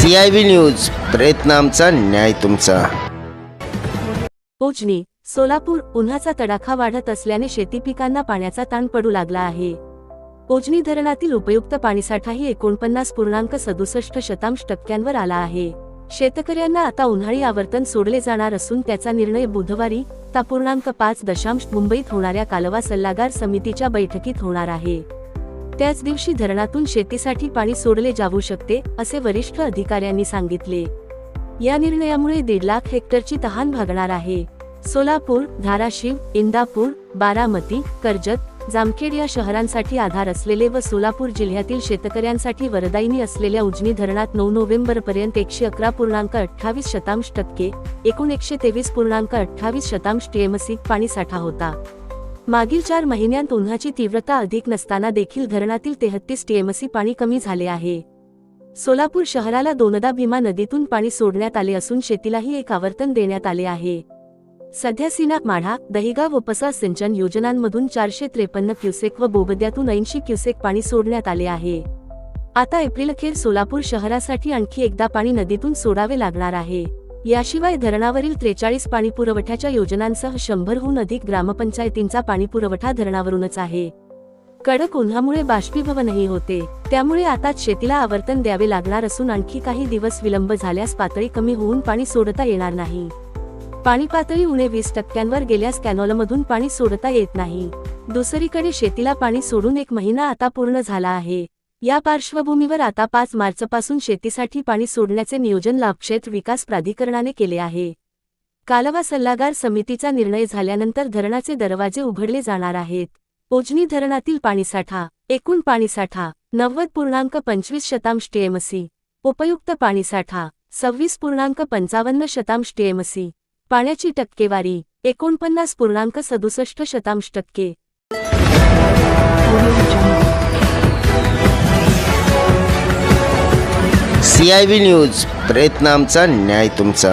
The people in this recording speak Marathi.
सी आय व्ही न्यूज प्रयत्न आमचा न्याय तुमचा. उजनी सोलापूर उन्हाचा तडाखा वाढत असल्याने शेती पिकांना पाण्याचा ताण पडू लागला आहे. उजनी धरणातील उपयुक्त पाणीसाठाही एकोणपन्नास पूर्णांक सदुसष्ट शतांश टक्क्यांवर आला आहे. शेतकऱ्यांना आता उन्हाळी आवर्तन सोडले जाणार असून त्याचा निर्णय बुधवारी ता पूर्णांक पाच दशांश मुंबईत होणाऱ्या कालवा सल्लागार समितीच्या बैठकीत होणार आहे. त्याच दिवशी धरणातून शेतीसाठी पाणी सोडले जाऊ शकते असे वरिष्ठ अधिकाऱ्यांनी सांगितले. या निर्णयामुळे दीड लाख हेक्टरची तहान भागणार आहे. सोलापूर धाराशिव इंदापूर बारामती कर्जत जामखेड या शहरांसाठी आधार असलेले व सोलापूर जिल्ह्यातील शेतकऱ्यांसाठी वरदायिनी असलेल्या उजनी धरणात नऊ नोव्हेंबर पर्यंत एकशे अकरा पूर्णांक अठ्ठावीस शतांश टक्के एकूण एकशे तेवीस पूर्णांक अठ्ठावीस शतांश टीएमसी पाणीसाठा होता. मागील चार महिन्यांत उन्हाची तीव्रता अधिक नसताना देखील धरणातील तेहत्तीस टीएमसी पाणी कमी झाले आहे. सोलापूर शहराला दोनदा भीमा नदीतून पाणी सोडण्यात आले असून शेतीलाही एक आवर्तन देण्यात आले आहे. सध्या सिना माढा दहिगाव उपसा सिंचन योजनांमधून चारशे त्रेपन्न क्युसेक व बोबद्यातून ऐंशी क्युसेक पाणी सोडण्यात आले आहे. आता एप्रिलअखेर सोलापूर शहरासाठी आणखी एकदा पाणी नदीतून सोडावे लागणार आहे. याशिवाय धरणावरील त्रेचाळीस पाणीपुरवठ्याच्या योजनांसह शंभरहून अधिक ग्रामपंचायतींचा पाणीपुरवठा धरणावरूनच आहे. कडक उन्हामुळे बाष्पीभवनही होते त्यामुळे आता शेतीला आवर्तन द्यावे लागणार असून आणखी काही दिवस विलंब झाल्यास पातळी कमी होऊन पाणी सोडता येणार नाही. पाणी पातळी उणे वीस टक्क्यांवर गेल्यास कॅनॉलमधून पाणी सोडता येत नाही. दुसरीकडे शेतीला पाणी सोडून एक महिना आता पूर्ण झाला आहे. या पार्श्वभूमीवर आता पाच मार्चपासून शेतीसाठी पाणी सोडण्याचे नियोजन लाभक्षेत्र विकास प्राधिकरणाने केले आहे. कालवा सल्लागार समितीचा निर्णय झाल्यानंतर धरणाचे दरवाजे उघडले जाणार आहेत. ओजनी धरणातील पाणीसाठा एकूण पाणीसाठा नव्वद पूर्णांक पंचवीस शतांश टीएमसी उपयुक्त पाणीसाठा सव्वीस पूर्णांक पंचावन्न शतांश टीएमसी पाण्याची टक्केवारी एकोणपन्नास पूर्णांक सदुसष्ट शतांश टक्के. सी आय बी न्यूज प्रयत्न आमचा न्याय तुमचा.